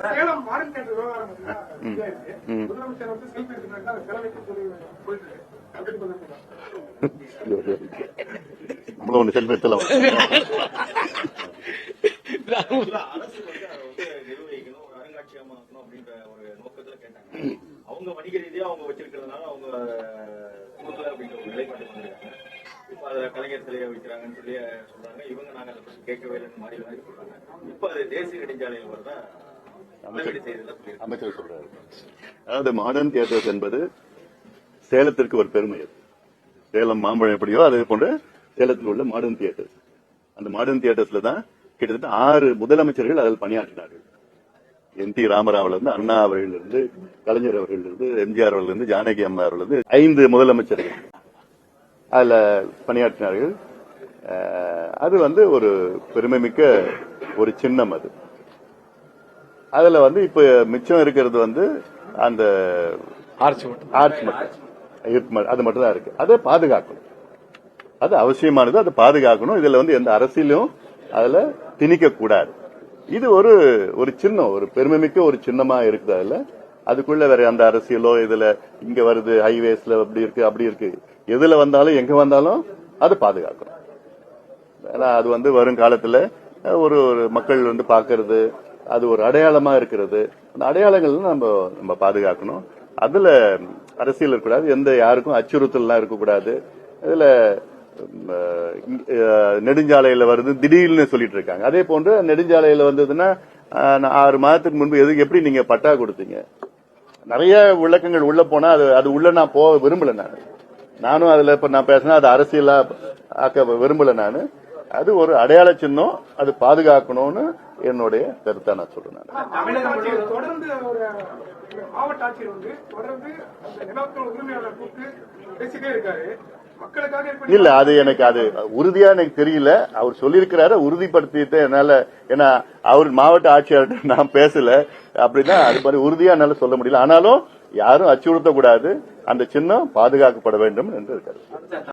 Salem modern theatre விவகாரம். முதலமைச்சர் வந்து செல்ஃபி எடுத்துட்டாங்க அதை செலவைக்கு சொல்லி போயிட்டு ஒண்ணு செல்ஃபி அரசு வந்து நிர்வகிக்கணும் அப்படின்ற ஒரு நோக்கத்துல கேட்டாங்க. அவங்க வணிக ரீதியா அவங்க வச்சிருக்கிறதுனால அவங்க கொடுக்கல அப்படின்ற ஒரு நிலைப்பாடு வந்திருக்காங்க இப்ப அதுல கலைஞர் சிலையை வைக்கிறாங்கன்னு சொல்லி சொல்றாங்க. இவங்க நாங்க அதை பத்தி கேட்கவே இல்லைன்னு மாறி மாறி சொல்றாங்க. இப்ப அது தேசிய நெடுஞ்சாலையில் வரதா? அளவீடு செய்ததா சொல்லியிருக்காங்க அமைச்சர் சொல்றாரு. அதாவது மாடர்ன் தியேட்டர்ஸ் என்பது சேலத்திற்கு ஒரு பெருமை அது. சேலம் மாம்பழம் எப்படியோ அதே போன்று சேலத்தில் உள்ள மாடர்ன் தியேட்டர்ஸ் அந்த மாடர்ன் தியேட்டர்ஸ்ல தான் கிட்டத்தட்ட ஆறு முதலமைச்சர்கள் அதில் பணியாற்றினார்கள். என் டி ராமராவ்ல இருந்து அண்ணா அவர்கள் இருந்து கலைஞர் அவர்கள் இருந்து எம்ஜிஆர் அவர்கள் இருந்து ஜானகி அம்மா அவர்கள் இருந்து ஐந்து முதலமைச்சர்கள் அதுல பணியாற்றினார்கள். அது வந்து ஒரு பெருமைமிக்க ஒரு சின்னம் அது. அதுல வந்து இப்ப மிச்சம் இருக்கிறது வந்து அந்த ஆர்ச்சி மட்டும். ஆர்ச் மட்டும். அது மட்டும். தான் இருக்கு. அதை பாதுகாக்கணும். அது அவசியமானது. அதை பாதுகாக்கணும். இதுல வந்து எந்த அரசியலும் அதுல திணிக்க கூடாது. இது ஒரு ஒரு சின்னம். ஒரு பெருமைமிக்க ஒரு சின்னமா இருக்குது அதுல. அதுக்குள்ள வேற அந்த அரசியலோ இதுல இங்க வருது ஹைவேஸ்ல அப்படி இருக்கு அப்படி இருக்கு. எதுல வந்தாலும் எங்க வந்தாலும் அது பாதுகாக்கணும். ஏன்னா அது வந்து வரும் காலத்துல ஒரு ஒரு மக்கள் வந்து பாக்குறது அது ஒரு அடையாளமா இருக்கிறது. அந்த அடையாளங்கள் நம்ம நம்ம பாதுகாக்கணும். அதுல அரசியல் இருக்கக்கூடாது. எந்த யாருக்கும் அச்சுறுத்தல்லாம் இருக்கக்கூடாது. இதுல நெடுஞ்சாலையில வருது திடீர்னு சொல்லிட்டு இருக்காங்க. அதே போன்று நெடுஞ்சாலையில வந்ததுன்னா நான் ஆறு மாதத்துக்கு முன்பு எதுக்கு எப்படி நீங்க பட்டா கொடுத்தீங்க? நிறைய விளக்கங்கள் உள்ள போனா அது அது உள்ள நான் போக விரும்பல நான். நானும் அதுல இப்ப நான் பேசினா அது அரசியலா ஆக்க விரும்பல நான். அது ஒரு அடையாள சின்னம். அது பாதுகாக்கணும்னு என்னுடைய கருத்தா நான் சொல்றேன். நான். தமிழக ஆட்சியர் தொடர்ந்து ஒரு மாவட்ட ஆட்சியர் வந்து தொடர்ந்து அந்த நிலத்தோட உரிமையாளர் கூப்பிட்டு பேசிட்டே இருக்காரு. மக்களுக்காக இப்படி இல்ல அது எனக்கு அது உறுதியா எனக்கு தெரியல. அவர் சொல்லியிருக்கிறாரு உறுதிப்படுத்திட்டு என்னால ஏன்னா அவர் மாவட்ட ஆட்சியாளர்கிட்ட நான் பேசல. அப்படின்னா அது மாதிரி உறுதியா என்னால சொல்ல முடியல. ஆனாலும் யாரும் அச்சுறுத்தக்கூடாது. அந்த சின்னம் பாதுகாக்கப்பட வேண்டும் என்று இருக்காரு